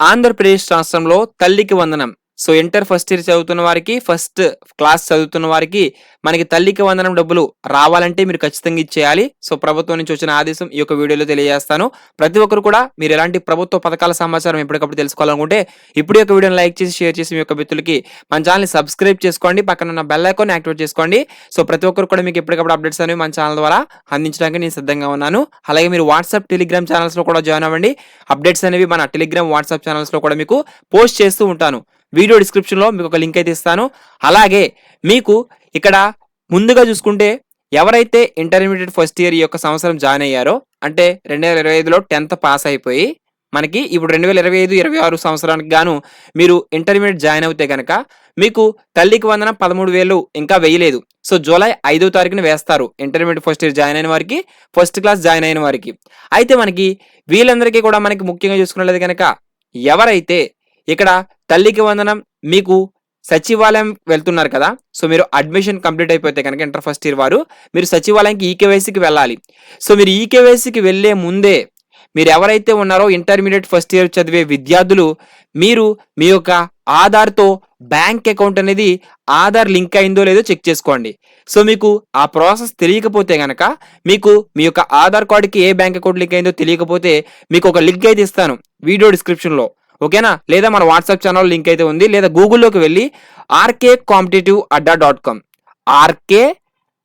ఆంధ్రప్రదేశ్ రాష్ట్రంలో తల్లికి వందనం. సో ఇంటర్ ఫస్ట్ ఇయర్ చదువుతున్న వారికి ఫస్ట్ క్లాస్ చదువుతున్న వారికి మనకి తల్లికి వందనం డబ్బులు రావాలంటే మీరు ఖచ్చితంగా ఇచ్చేయాలి. సో ప్రభుత్వం నుంచి వచ్చిన ఆదేశం ఈ యొక్క వీడియోలో తెలియజేస్తాను. ప్రతి ఒక్కరు కూడా మీరు ఎలాంటి ప్రభుత్వ పథకాల సమాచారం ఎప్పటికప్పుడు తెలుసుకోవాలనుకుంటే ఇప్పుడు యొక్క వీడియోని లైక్ చేసి షేర్ చేసి మీ యొక్క మిత్రులకి మన ఛానల్ని సబ్స్క్రైబ్ చేసుకోండి. పక్కన ఉన్న బెల్ ఐకాన్ యాక్టివేట్ చేసుకోండి. సో ప్రతి ఒక్కరు కూడా మీకు ఎప్పటికప్పుడు అప్డేట్స్ అనేవి మన ఛానల్ ద్వారా అందించడానికి నేను సిద్ధంగా ఉన్నాను. అలాగే మీరు వాట్సాప్ టెలిగ్రామ్ ఛానల్స్లో కూడా జాయిన్ అవ్వండి. అప్డేట్స్ అనేవి మన టెలిగ్రామ్ వాట్సాప్ ఛానల్స్లో కూడా మీకు పోస్ట్ చేస్తూ ఉంటాను. వీడియో డిస్క్రిప్షన్లో మీకు ఒక లింక్ అయితే ఇస్తాను. అలాగే మీకు ఇక్కడ ముందుగా చూసుకుంటే ఎవరైతే ఇంటర్మీడియట్ ఫస్ట్ ఇయర్ ఈ యొక్క సంవత్సరం జాయిన్ అయ్యారో అంటే రెండు వేల ఇరవై ఐదులో టెన్త్ పాస్ అయిపోయి మనకి ఇప్పుడు రెండు వేల ఇరవై ఐదు ఇరవై ఆరు సంవత్సరానికి గాను మీరు ఇంటర్మీడియట్ జాయిన్ అవుతే కనుక మీకు తల్లికి వందన పదమూడు వేలు ఇంకా వేయలేదు. సో జూలై ఐదో తారీఖున వేస్తారు ఇంటర్మీడియట్ ఫస్ట్ ఇయర్ జాయిన్ అయిన వారికి ఫస్ట్ క్లాస్ జాయిన్ అయిన వారికి. అయితే మనకి వీళ్ళందరికీ కూడా మనకి ముఖ్యంగా చూసుకున్నట్లయితే కనుక ఎవరైతే ఇక్కడ తల్లికి వందనం మీకు సచివాలయం వెళ్తున్నారు కదా సో మీరు అడ్మిషన్ కంప్లీట్ అయిపోతే కనుక ఇంటర్ ఫస్ట్ ఇయర్ వారు మీరు సచివాలయంకి ఈకేవైసీకి వెళ్ళాలి. సో మీరు ఈకేవైసీకి వెళ్ళే ముందే మీరు ఎవరైతే ఉన్నారో ఇంటర్మీడియట్ ఫస్ట్ ఇయర్ చదివే విద్యార్థులు మీరు మీ యొక్క ఆధార్తో బ్యాంక్ అకౌంట్ అనేది ఆధార్ లింక్ అయిందో లేదో చెక్ చేసుకోండి. సో మీకు ఆ ప్రాసెస్ తెలియకపోతే కనుక మీకు మీ యొక్క ఆధార్ కార్డుకి ఏ బ్యాంక్ అకౌంట్ లింక్ అయిందో తెలియకపోతే మీకు ఒక లింక్ అయితే ఇస్తాను వీడియో డిస్క్రిప్షన్లో ఓకేనా? లేదా మన వాట్సాప్ ఛానల్ లింక్ అయితే ఉంది. లేదా గూగుల్లోకి వెళ్ళి RK competitive Adda dot com. RK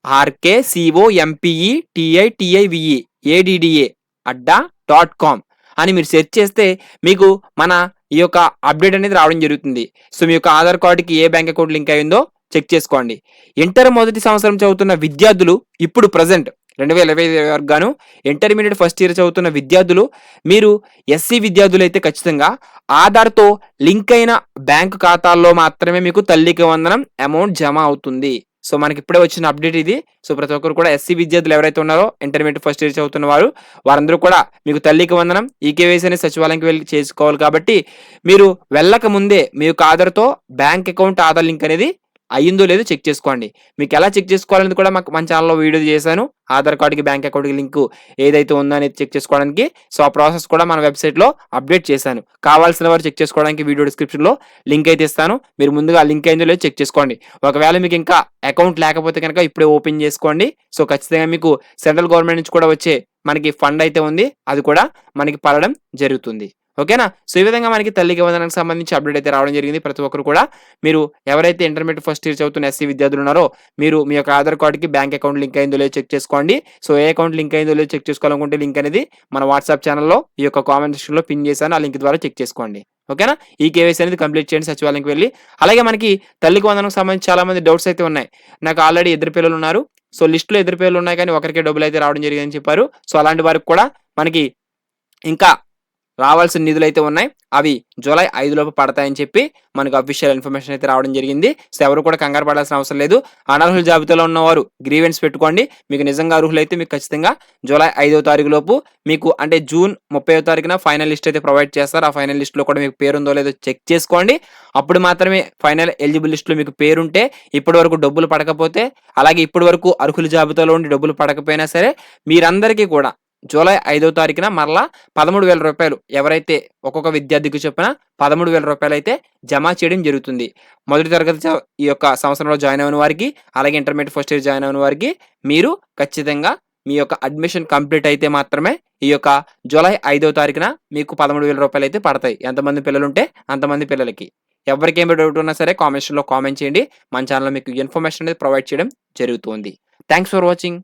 RK C O M P E T I T I V E A D D A Adda dot com అని మీరు సెర్చ్ చేస్తే మీకు మన ఈ యొక్క అప్డేట్ అనేది రావడం జరుగుతుంది. సో మీ యొక్క ఆధార్ కార్డుకి ఏ బ్యాంక్ అకౌంట్ లింక్ అయిందో చెక్ చేసుకోండి. ఇంటర్ మొదటి సంవత్సరం చదువుతున్న విద్యార్థులు ఇప్పుడు ప్రజెంట్ రెండు వేల ఇరవై వరకు గాను ఇంటర్మీడియట్ ఫస్ట్ ఇయర్ చదువుతున్న విద్యార్థులు మీరు ఎస్సీ విద్యార్థులు అయితే ఖచ్చితంగా ఆధార్తో లింక్ అయిన బ్యాంకు ఖాతాల్లో మాత్రమే మీకు తల్లికి వందనం అమౌంట్ జమ అవుతుంది. సో మనకి ఇప్పుడే వచ్చిన అప్డేట్ ఇది. సో ప్రతి ఒక్కరు కూడా ఎస్సీ విద్యార్థులు ఎవరైతే ఉన్నారో ఇంటర్మీడియట్ ఫస్ట్ ఇయర్ చదువుతున్న వారు వారందరూ కూడా మీకు తల్లికి వందనం ఈకేవైసీ అనే సచివాలయంకి వెళ్ళి చేసుకోవాలి కాబట్టి మీరు వెళ్ళక ముందే మీ యొక్క ఆధార్తో బ్యాంక్ అకౌంట్ ఆధార్ లింక్ అనేది అయ్యిందో లేదో చెక్ చేసుకోండి. మీకు ఎలా చెక్ చేసుకోవాలనేది కూడా మాకు మన ఛానల్లో వీడియో చేశాను. ఆధార్ కార్డుకి బ్యాంక్ అకౌంట్కి లింక్ ఏదైతే ఉందో అనేది చెక్ చేసుకోవడానికి సో ఆ ప్రాసెస్ కూడా మన వెబ్సైట్లో అప్డేట్ చేశాను. కావాల్సిన వారు చెక్ చేసుకోవడానికి వీడియో డిస్క్రిప్షన్లో లింక్ అయితే ఇస్తాను. మీరు ముందుగా లింక్ అయిందో లేదో చెక్ చేసుకోండి. ఒకవేళ మీకు ఇంకా అకౌంట్ లేకపోతే కనుక ఇప్పుడే ఓపెన్ చేసుకోండి. సో ఖచ్చితంగా మీకు సెంట్రల్ గవర్నమెంట్ నుంచి కూడా వచ్చే మనకి ఫండ్ అయితే ఉంది. అది కూడా మనకి పడడం జరుగుతుంది. ఓకేనా? సో ఈ విధంగా మనకి తల్లికి వందనానికి సంబంధించి అప్డేట్ అయితే రావడం జరిగింది. ప్రతి ఒక్కరు కూడా మీరు ఎవరైతే ఇంటర్మీడియట్ ఫస్ట్ ఇయర్ చదువుతున్న ఎస్సీ విద్యార్థులు ఉన్నారో మీరు మీ యొక్క ఆధార్ కార్డుకి బ్యాంక్ అకౌంట్ లింక్ అయిందో లేదో చెక్ చేసుకోండి. సో ఏ అకౌంట్ లింక్ అయిందో లేదో చెక్ చేసుకోవాలనుకుంటే లింక్ అనేది మన వాట్సాప్ ఛానల్లో ఈ యొక్క కామెంట్ సెక్షన్లో పిన్ చేశాను. ఆ లింక్ ద్వారా చెక్ చేసుకోండి. ఓకేనా? ఈ కేవైసీ అనేది కంప్లీట్ చేయండి సచివాలయంకి వెళ్ళి. అలాగే మనకి తల్లికి వందనకు సంబంధించి చాలా మంది డౌట్స్ అయితే ఉన్నాయి. నాకు ఆల్రెడీ ఇద్దరు పిల్లలు ఉన్నారు. సో లిస్టులో ఇద్దరు పిల్లలు ఉన్నాయి కానీ ఒకరికే డబ్బులు అయితే రావడం జరిగిందని చెప్పారు. సో అలాంటి వారికి కూడా మనకి ఇంకా రావాల్సిన నిధులు అయితే ఉన్నాయి. అవి జూలై ఐదులోపు పడతాయని చెప్పి మనకు అఫీషియల్ ఇన్ఫర్మేషన్ అయితే రావడం జరిగింది. సో ఎవరు కూడా కంగారు పడాల్సిన అవసరం లేదు. అనర్హుల జాబితాలో ఉన్నవారు గ్రీవెన్స్ పెట్టుకోండి. మీకు నిజంగా అర్హులైతే మీకు ఖచ్చితంగా జూలై ఐదో తారీఖు లోపు మీకు అంటే జూన్ ముప్పై తారీఖున ఫైనల్ లిస్ట్ అయితే ప్రొవైడ్ చేస్తారు. ఆ ఫైనల్ లిస్ట్లో కూడా మీకు పేరు ఉందో లేదో చెక్ చేసుకోండి. అప్పుడు మాత్రమే ఫైనల్ ఎలిజిబుల్ లిస్ట్లో మీకు పేరుంటే ఇప్పటి వరకు డబ్బులు పడకపోతే అలాగే ఇప్పటి వరకు అర్హుల జాబితాలో ఉండి డబ్బులు పడకపోయినా సరే మీరందరికీ కూడా జూలై ఐదో తారీఖున మరలా పదమూడు వేల రూపాయలు ఎవరైతే ఒక్కొక్క విద్యార్థికి చెప్పిన పదమూడు వేల రూపాయలు అయితే జమ చేయడం జరుగుతుంది. మొదటి తరగతి ఈ యొక్క సంవత్సరంలో జాయిన్ అయిన వారికి అలాగే ఇంటర్మీడియట్ ఫస్ట్ ఇయర్ జాయిన్ అయిన వారికి మీరు ఖచ్చితంగా మీ యొక్క అడ్మిషన్ కంప్లీట్ అయితే మాత్రమే ఈ యొక్క జూలై ఐదో తారీఖున మీకు పదమూడు వేల రూపాయలు అయితే పడతాయి. ఎంతమంది పిల్లలు ఉంటే అంతమంది పిల్లలకి. ఎవరికి ఏమి డౌట్ ఉన్నా సరే కామెంట్స్లో కామెంట్ చేయండి. మన ఛానల్లో మీకు ఇన్ఫర్మేషన్ అనేది ప్రొవైడ్ చేయడం జరుగుతుంది. Thanks for watching.